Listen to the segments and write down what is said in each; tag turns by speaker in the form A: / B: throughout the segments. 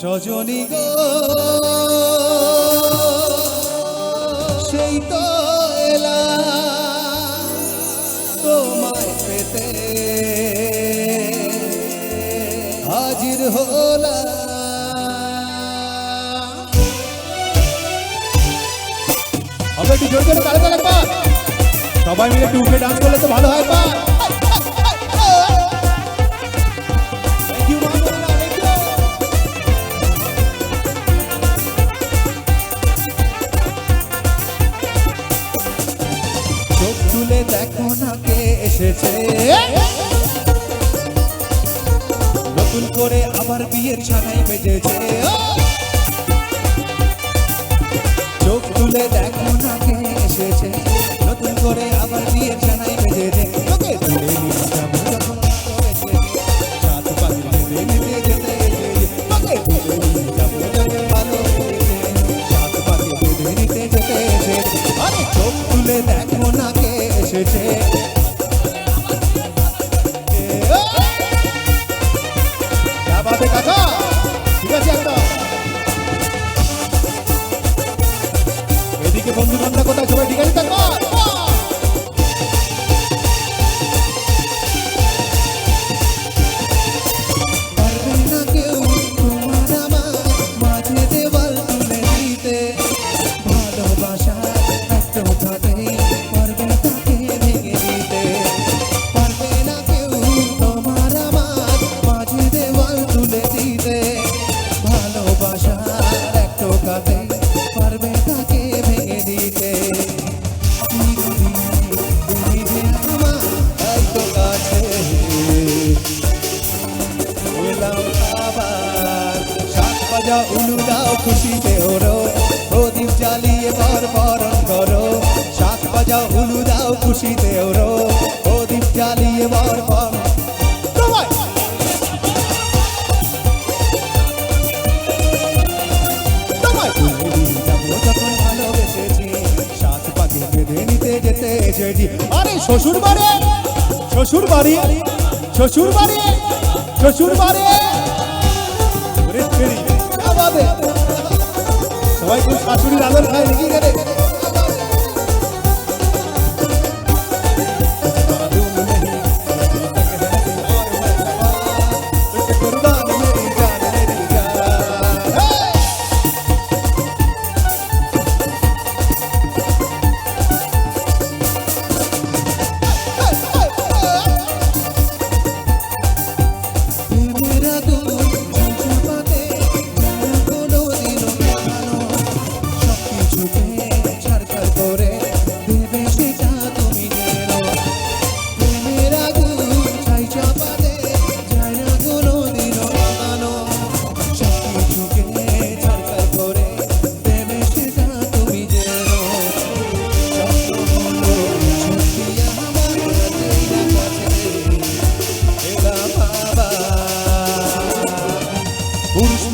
A: সজনী গো। সেই তো এলাম তোমায় পেতে। হাজির
B: পা। সবাই মিলে একটু উঠে ডান্স করলে তো ভালো হয়, পা।
A: চোখ তুলে দেখো না কে এসেছে। নতুন করে আবার বিয়ের ছানাই বেজেছে চোখ তুলে দেখো না কে এসেছে। এসেছে
B: ঠিক আছে একদম। এদিকে বন্ধু বান্ধব কোথায়? সবাই ঠিক আছে থাকো
A: সাত বাজা উলু দাও খুশিতে ওরো প্রদীপ জ্বালিয়ে পর বরণ করো। সাত বাজা উলু দাও খুশিতে ওরো প্রদীপ জ্বালিয়ে পর বরণ
B: আরে শ্বশুর বাড়ি শ্বশুর বাড়ি শ্বশুর বাড়ি শ্বশুর বাড়ি
A: আবাবে
B: সবাই খুব শাশুড়ির আদর খায় নাকি রে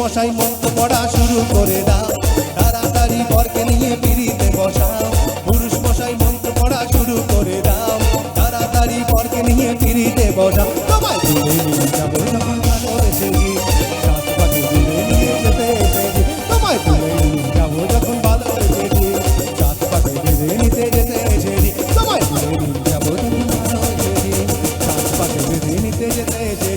A: মশাই মন্ত্র পড়া শুরু করে দাও। তাড়াতাড়ি বরকে নিয়ে পিড়িতে বসাও। পুরুষ মশাই মন্ত্র পড়া শুরু করে দাও। তাড়াতাড়ি বরকে নিয়ে পিড়িতে বসাও। তোমায় তুলে নিয়ে যেতে যেতে